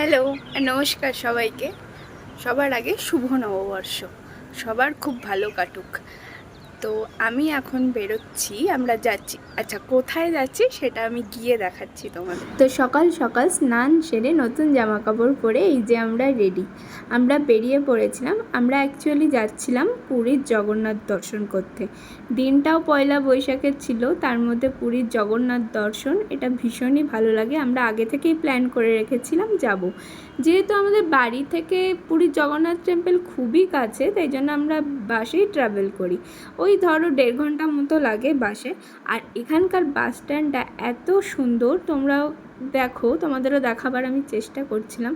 Hello নমস্কার সবাইকে। সবার আগে শুভ নববর্ষ। সবার খুব ভালো কাটুক। তো আমি এখন বেরোচ্ছি, আমরা যাচ্ছি। আচ্ছা কোথায় যাচ্ছি সেটা আমি গিয়ে দেখাচ্ছি তোমাদের। তো সকাল সকাল স্নান সেরে নতুন জামা কাপড় পরে এই যে আমরা রেডি আমরা বেরিয়ে পড়েছিলাম, আমরা অ্যাকচুয়ালি যাচ্ছিলাম পুরীর জগন্নাথ দর্শন করতে। দিনটাও পয়লা বৈশাখের ছিল, তার মধ্যে পুরীর জগন্নাথ দর্শন, এটা ভীষণই ভালো লাগে। আমরা আগে থেকেই প্ল্যান করে রেখেছিলাম যাব। যেহেতু আমাদের বাড়ি থেকে পুরীর জগন্নাথ টেম্পল খুবই কাছে, তাই জন্য আমরা বাসেই ট্রাভেল করি। ওই ধরো দেড় ঘণ্টা মতো লাগে বাসে। আর এখানকার বাস স্ট্যান্ডটা এত সুন্দর তোমরাও দেখো, তোমাদেরও দেখাবার আমি চেষ্টা করছিলাম।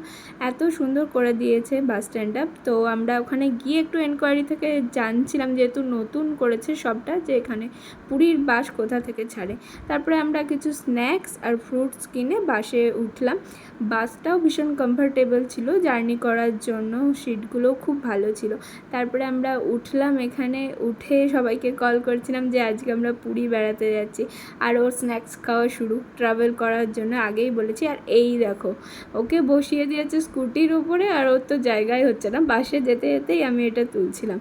এত সুন্দর করে দিয়েছে বাস স্ট্যান্ডটা তো আমরা ওখানে গিয়ে একটু এনকোয়ারি থেকে জানছিলাম যেহেতু নতুন করেছে সবটা, যে এখানে পুরীর বাস কোথা থেকে ছাড়ে। তারপরে আমরা কিছু স্ন্যাক্স আর ফ্রুটস কিনে বাসে উঠলাম। বাসটাও ভীষণ কমফোর্টেবল ছিল জার্নি করার জন্য সিটগুলোও খুব ভালো ছিল। তারপরে আমরা উঠলাম এখানে, উঠে সবাইকে কল করছিলাম যে আজকে আমরা পুরী বেড়াতে যাচ্ছি। আর ওর স্ন্যাক্স খাওয়া শুরু ট্রাভেল করার জন্য আগেই বলেছি, আর এই দেখো, ওকে বসিয়ে দিয়েছে স্কুটির উপরে, আর ওর তো জায়গায় হচ্ছে না। বাসে যেতে যেতেই আমি এটা তুলছিলাম।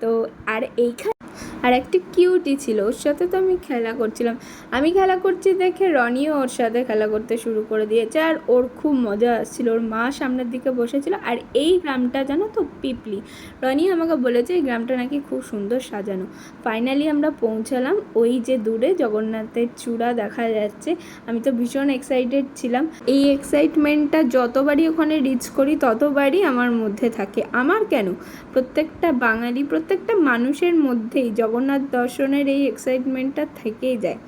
তো, আর এইখানে আর একটি কিউটি ছিল, ওর সাথে তো আমি খেলা করছিলাম। আমি খেলা করছি দেখে রনিও ওর সাথে খেলা করতে শুরু করে দিয়েছে, আর ওর খুব মজা আসছিল। ওর মা সামনের দিকে বসেছিল, আর এই গ্রামটা জানো তো পিপলি। রনি আমাকে বলেছে, এই গ্রামটা নাকি খুব সুন্দর সাজানো। ফাইনালি আমরা পৌঁছালাম, ওই যে দূরে জগন্নাথের চূড়া দেখা যাচ্ছে। আমি তো ভীষণ এক্সাইটেড ছিলাম। এই এক্সাইটমেন্টটা যতবারই ওখানে রিচ করি, ততবারই আমার মধ্যে থাকে। আমার কেন? প্রত্যেকটা বাঙালি, প্রত্যেকটা মানুষের মধ্যেই জগন্নাথ দর্শনের এই এক্সাইটমেন্টটা থেকেই যায়।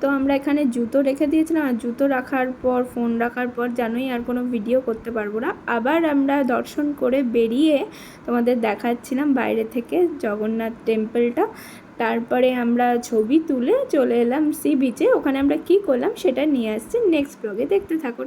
তো আমরা এখানে জুতো রেখে দিয়েছিলাম আর জুতো রাখার পর ফোন রাখার পর জানোই আর কোনো ভিডিও করতে পারব না। আবার আমরা দর্শন করে বেরিয়ে তোমাদের দেখাচ্ছিলাম বাইরে থেকে জগন্নাথ টেম্পলটা তারপরে আমরা ছবি তুলে চলে এলাম সি বিচে ওখানে আমরা কি করলাম সেটা নিয়ে আসছি। নেক্সট ব্লগে দেখতে থাকো।